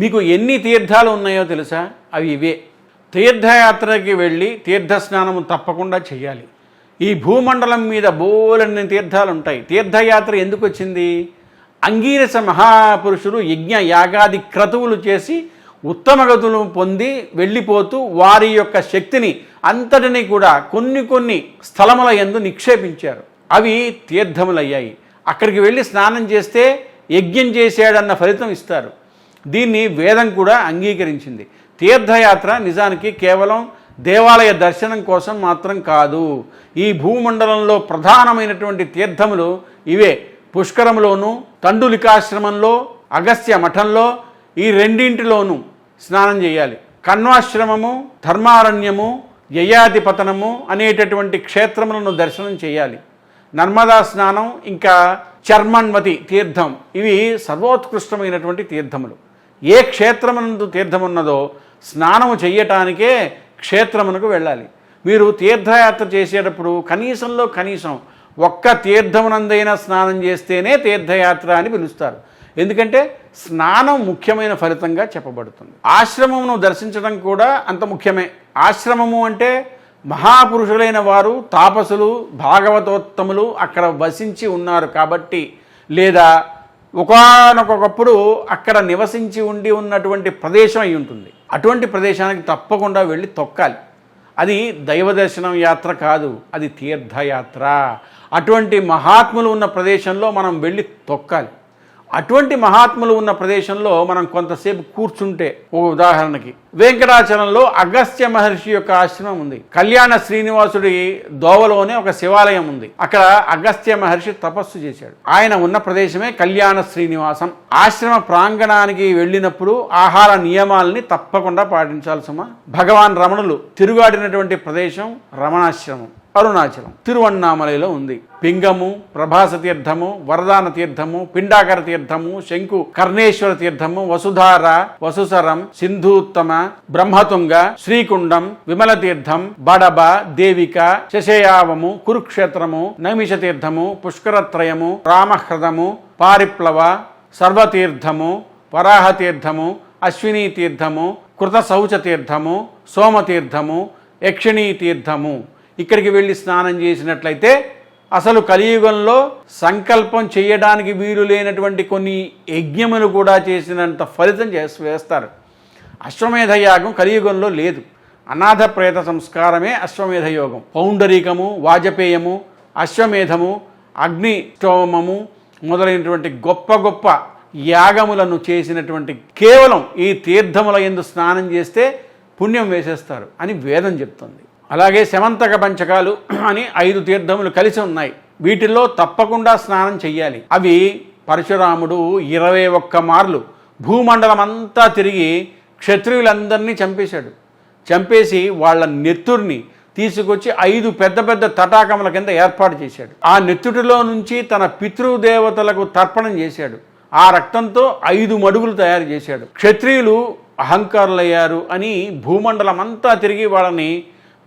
మీకు ఎన్ని తీర్థాలు ఉన్నాయో తెలుసా? అవి ఇవే. తీర్థయాత్రకి వెళ్ళి తీర్థస్నానము తప్పకుండా చేయాలి ఈ భూమండలం మీద బోలన్ని తీర్థాలు ఉంటాయి తీర్థయాత్ర ఎందుకు వచ్చింది? అంగీరస మహాపురుషులు యజ్ఞ యాగాది క్రతువులు చేసి ఉత్తమ గతులు పొంది వెళ్ళిపోతూ వారి యొక్క శక్తిని అంతటిని కూడా కొన్ని కొన్ని స్థలముల యందు నిక్షేపించారు. అవి తీర్థములయ్యాయి. అక్కడికి వెళ్ళి స్నానం చేస్తే యజ్ఞం చేశాడన్న ఫలితం ఇస్తారు. దీన్ని వేదం కూడా అంగీకరించింది. తీర్థయాత్ర నిజానికి కేవలం దేవాలయ దర్శనం కోసం మాత్రం కాదు. ఈ భూమండలంలో ప్రధానమైనటువంటి తీర్థములు ఇవే. పుష్కరంలోను తండులికాశ్రమంలో అగస్త్య మఠంలో ఈ రెండింటిలోనూ స్నానం చేయాలి. కణ్వాశ్రమము ధర్మారణ్యము యయాధిపతనము అనేటటువంటి క్షేత్రములను దర్శనం చేయాలి. నర్మదా స్నానం ఇంకా చర్మన్వతి తీర్థం ఇవి సర్వోత్కృష్టమైనటువంటి తీర్థములు. ఏ క్షేత్రమునందు తీర్థమున్నదో స్నానము చెయ్యటానికే క్షేత్రమునకు వెళ్ళాలి. మీరు తీర్థయాత్ర చేసేటప్పుడు కనీసంలో కనీసం ఒక్క తీర్థమునందైనా స్నానం చేస్తేనే తీర్థయాత్ర అని పిలుస్తారు. ఎందుకంటే స్నానం ముఖ్యమైన ఫలితంగా చెప్పబడుతుంది. ఆశ్రమమును దర్శించడం కూడా అంత ముఖ్యమే. ఆశ్రమము అంటే మహాపురుషులైన వారు తాపసులు భాగవతోత్తములు అక్కడ వసించి ఉన్నారు కాబట్టి లేదా ఒకనొకప్పుడు అక్కడ నివసించి ఉండి ఉన్నటువంటి ప్రదేశం అయి ఉంటుంది. అటువంటి ప్రదేశానికి తప్పకుండా వెళ్ళి తొక్కాలి. అది దైవ దర్శనం యాత్ర కాదు అది తీర్థయాత్ర. అటువంటి మహాత్ములు ఉన్న ప్రదేశంలో మనం వెళ్ళి తొక్కాలి. అటువంటి మహాత్ములు ఉన్న ప్రదేశంలో మనం కొంతసేపు కూర్చుంటే ఓ ఉదాహరణకి. వెంకటాచలంలో అగస్త్య మహర్షి యొక్క ఆశ్రమం ఉంది. కళ్యాణ శ్రీనివాసుడి దోవలోనే ఒక శివాలయం ఉంది. అక్కడ అగస్త్య మహర్షి తపస్సు చేశాడు. ఆయన ఉన్న ప్రదేశమే కళ్యాణ శ్రీనివాసం. ఆశ్రమ ప్రాంగణానికి వెళ్ళినప్పుడు ఆహార నియమాల్ని తప్పకుండా పాటించాల్సిన భగవాన్ రమణులు తిరుగాడినటువంటి ప్రదేశం రమణాశ్రమం. అరుణాచలం తిరువണ്ണామలలో ఉంది. పింగము ప్రభాస తీర్థము వరదాన తీర్థము పిండాకర తీర్థము శంకు కర్ణేశ్వర తీర్థము వసుధార వసుసరం సింధూత్తమ బ్రహ్మతుంగ శ్రీకుండం విమల తీర్థం బడబ దేవిక శశయావము కురుక్షేత్రము నైమిష తీర్థము పుష్కరత్రయము రామహ్రదము పారిప్లవ సర్వతీర్థము వరాహతీర్థము అశ్వినీ తీర్థము కృత శౌచ తీర్థము సోమతీర్థము యక్షిణీ తీర్థము. ఇక్కడికి వెళ్ళి స్నానం చేసినట్లయితే అసలు కలియుగంలో సంకల్పం చేయడానికి వీలు లేనటువంటి కొన్ని యజ్ఞములు కూడా చేసినంత ఫలితం చేసి వేస్తారు. అశ్వమేధ యాగం కలియుగంలో లేదు. అనాథ ప్రేత సంస్కారమే అశ్వమేధ యోగం. పౌండరీకము వాజపేయము అశ్వమేధము అగ్ని స్తోమము మొదలైనటువంటి గొప్ప గొప్ప యాగములను చేసినటువంటి కేవలం ఈ తీర్థముల ఎందు స్నానం చేస్తే పుణ్యం వేసేస్తారు అని వేదం చెప్తుంది. అలాగే శమంతక పంచకాలు అని ఐదు తీర్థములు కలిసి ఉన్నాయి. వీటిల్లో తప్పకుండా స్నానం చెయ్యాలి. అవి పరశురాముడు ఇరవై ఒక్క మార్లు భూమండలం అంతా తిరిగి క్షత్రియులందరినీ చంపేశాడు. చంపేసి వాళ్ళ నెత్తుర్ని తీసుకొచ్చి ఐదు పెద్ద పెద్ద తటాకముల కింద ఏర్పాటు చేశాడు. ఆ నెత్తుటిలో నుంచి తన పితృదేవతలకు తర్పణం చేశాడు. ఆ రక్తంతో ఐదు మడుగులు తయారు చేశాడు. క్షత్రియులు అహంకారులయ్యారు అని భూమండలం అంతా తిరిగి వాళ్ళని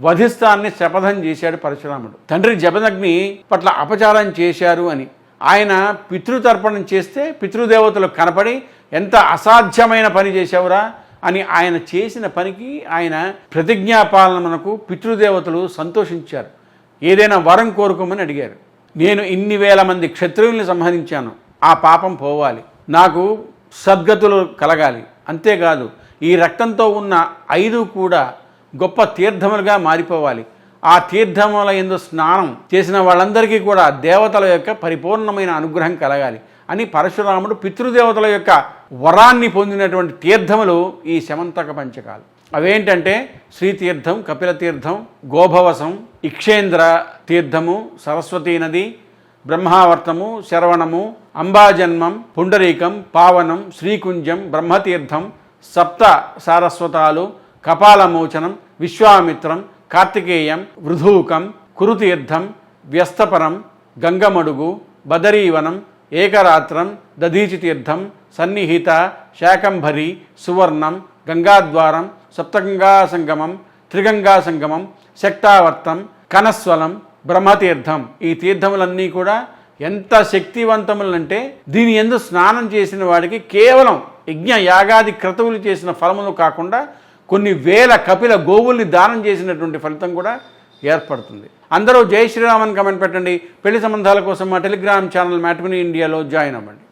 వధిస్తాన్ని శపథం చేశాడు పరశురాముడు. తండ్రి జపదగ్ని పట్ల అపచారం చేశారు అని. ఆయన పితృతర్పణం చేస్తే పితృదేవతలు కనపడి ఎంత అసాధ్యమైన పని చేశావురా అని ఆయన చేసిన పనికి ఆయన ప్రతిజ్ఞాపాలనకు పితృదేవతలు సంతోషించారు. ఏదైనా వరం కోరుకోమని అడిగారు. నేను ఇన్ని వేల మంది క్షత్రియుల్ని సంహరించాను. ఆ పాపం పోవాలి. నాకు సద్గతులు కలగాలి. అంతేకాదు ఈ రక్తంతో ఉన్న ఐదు కూడా గొప్ప తీర్థములుగా మారిపోవాలి. ఆ తీర్థముల ఎందు స్నానం చేసిన వాళ్ళందరికీ కూడా దేవతల యొక్క పరిపూర్ణమైన అనుగ్రహం కలగాలి అని పరశురాముడు పితృదేవతల యొక్క వరాన్ని పొందినటువంటి తీర్థములు ఈ శమంతక పంచకాలు. అవేంటంటే శ్రీతీర్థం కపిల తీర్థం గోభవసం ఇక్షేంద్ర తీర్థము సరస్వతీ నది బ్రహ్మావర్తము శరవణము అంబాజన్మం పుండరీకం పావనం శ్రీకుంజం బ్రహ్మతీర్థం సప్త సారస్వతాలు కపాలమోచనం విశ్వామిత్రం కార్తికేయం వృధూకం కురుతీర్థం వ్యస్తపరం గంగమడుగు బదరీవనం ఏకరాత్రం దధీచితీర్థం సన్నిహిత శాకంభరి సువర్ణం గంగాద్వారం సప్తగంగా సంగమం త్రిగంగా సంగమం శక్తావర్తం కనస్వలం బ్రహ్మతీర్థం. ఈ తీర్థములన్నీ కూడా ఎంత శక్తివంతములంటే దీని ఎందు స్నానం చేసిన వాడికి కేవలం యజ్ఞ యాగాది క్రతువులు చేసిన ఫలములు కాకుండా కొన్ని వేల కపిల గోవుల్ని దానం చేసినటువంటి ఫలితం కూడా ఏర్పడుతుంది. అందరూ జై శ్రీరామన్ కమెంట్ పెట్టండి. పెళ్ళి సంబంధాల కోసం మా టెలిగ్రామ్ ఛానల్ మ్యాట్మినీ ఇండియాలో జాయిన్ అవ్వండి.